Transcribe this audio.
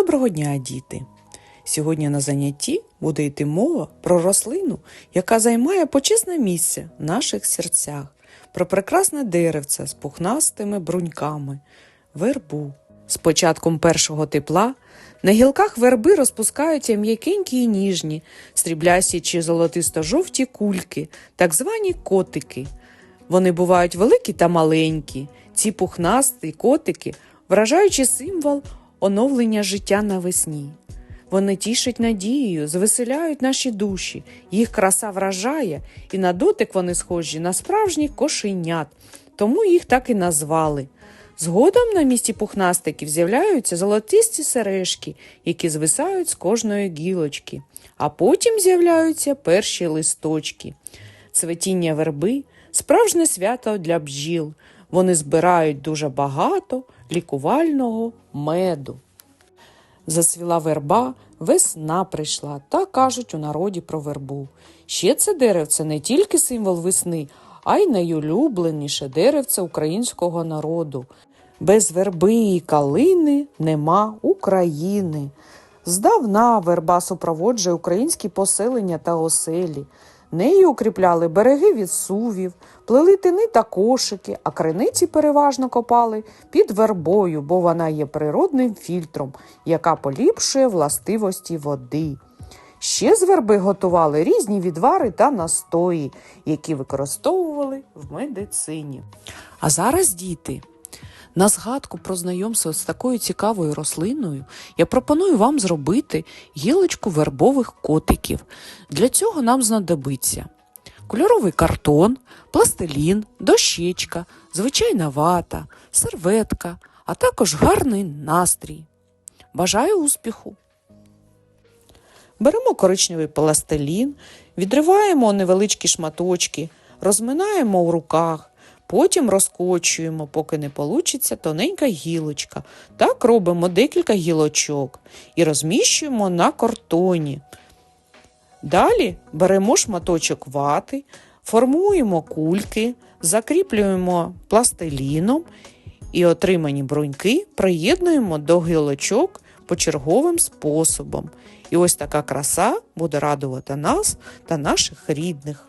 Доброго дня, діти! Сьогодні на занятті буде йти мова про рослину, яка займає почесне місце в наших серцях, про прекрасне деревце з пухнастими бруньками, вербу. З початком першого тепла на гілках верби розпускаються м'якенькі і ніжні, сріблясті чи золотисто-жовті кульки, так звані котики. Вони бувають великі та маленькі. Ці пухнасті котики вражаючий символ оновлення життя навесні. Вони тішать надією, звеселяють наші душі, їх краса вражає, і на дотик вони схожі на справжніх кошенят, тому їх так і назвали. Згодом на місці пухнастиків з'являються золотисті сережки, які звисають з кожної гілочки, а потім з'являються перші листочки. Цветіння верби справжнє свято для бджіл. Вони збирають дуже багато лікувального меду. Засвіла верба, весна прийшла, та кажуть у народі про вербу. Ще це деревце не тільки символ весни, а й найулюбленіше деревце українського народу. Без верби і калини нема України. Здавна верба супроводжує українські поселення та оселі. Нею укріпляли береги від сувів, плели тини та кошики, а криниці переважно копали під вербою, бо вона є природним фільтром, яка поліпшує властивості води. Ще з верби готували різні відвари та настої, які використовували в медицині. А зараз, діти, на згадку про знайомство з такою цікавою рослиною я пропоную вам зробити гілочку вербових котиків. Для цього нам знадобиться кольоровий картон, пластилін, дощечка, звичайна вата, серветка, а також гарний настрій. Бажаю успіху! Беремо коричневий пластилін, відриваємо невеличкі шматочки, розминаємо у руках, потім розкочуємо, поки не получиться тоненька гілочка. Так робимо декілька гілочок і розміщуємо на картоні. Далі беремо шматочок вати, формуємо кульки, закріплюємо пластиліном і отримані бруньки приєднуємо до гілочок почерговим способом. І ось така краса буде радувати нас та наших рідних.